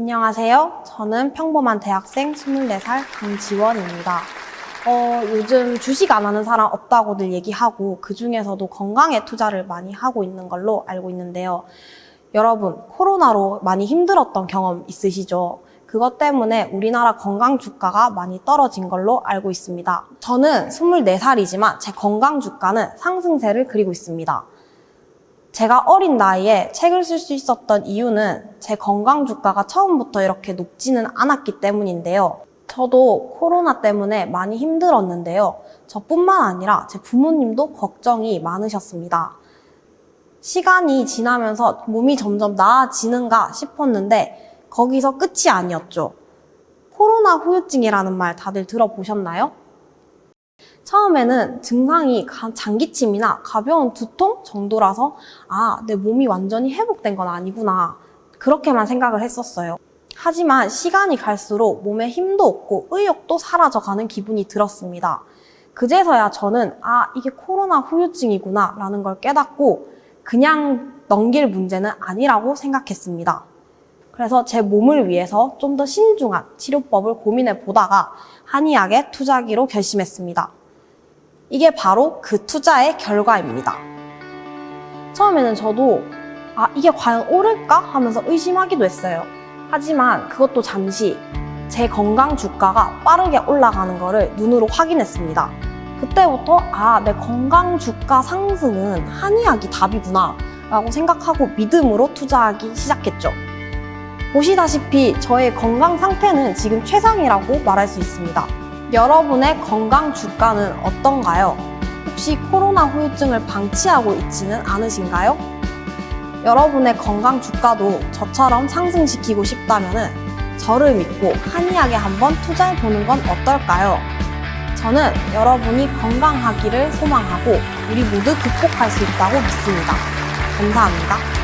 안녕하세요. 저는 평범한 대학생 24살 강지원입니다. 어, 요즘 주식 안 하는 사람 없다고들 얘기하고 그 중에서도 건강에 투자를 많이 하고 있는 걸로 알고 있는데요. 여러분, 코로나로 많이 힘들었던 경험 있으시죠? 그것 때문에 우리나라 건강 주가가 많이 떨어진 걸로 알고 있습니다. 저는 24살이지만 제 건강 주가는 상승세를 그리고 있습니다. 제가 어린 나이에 책을 쓸 수 있었던 이유는 제 건강 주가가 처음부터 이렇게 높지는 않았기 때문인데요. 저도 코로나 때문에 많이 힘들었는데요. 저뿐만 아니라 제 부모님도 걱정이 많으셨습니다. 시간이 지나면서 몸이 점점 나아지는가 싶었는데 거기서 끝이 아니었죠. 코로나 후유증이라는 말 다들 들어보셨나요? 처음에는 증상이 가- 장기침이나 가벼운 두통 정도라서 아, 내 몸이 완전히 회복된 건 아니구나. 그렇게만 생각을 했었어요. 하지만 시간이 갈수록 몸에 힘도 없고 의욕도 사라져가는 기분이 들었습니다. 그제서야 저는 아, 이게 코로나 후유증이구나 라는 걸 깨닫고 그냥 넘길 문제는 아니라고 생각했습니다. 그래서 제 몸을 위해서 좀 더 신중한 치료법을 고민해 보다가 한의학에 투자하기로 결심했습니다. 이게 바로 그 투자의 결과입니다. 처음에는 저도 아, 이게 과연 오를까 하면서 의심하기도 했어요. 하지만 그것도 잠시 제 건강 주가가 빠르게 올라가는 거를 눈으로 확인했습니다. 그때부터 아, 내 건강 주가 상승은 한의학이 답이구나 라고 생각하고 믿음으로 투자하기 시작했죠. 보시다시피 저의 건강 상태는 지금 최상이라고 말할 수 있습니다. 여러분의 건강 주가는 어떤가요? 혹시 코로나 후유증을 방치하고 있지는 않으신가요? 여러분의 건강 주가도 저처럼 상승시키고 싶다면 저를 믿고 한의학에 한번 투자해 보는 건 어떨까요? 저는 여러분이 건강하기를 소망하고 우리 모두 극복할 수 있다고 믿습니다. 감사합니다.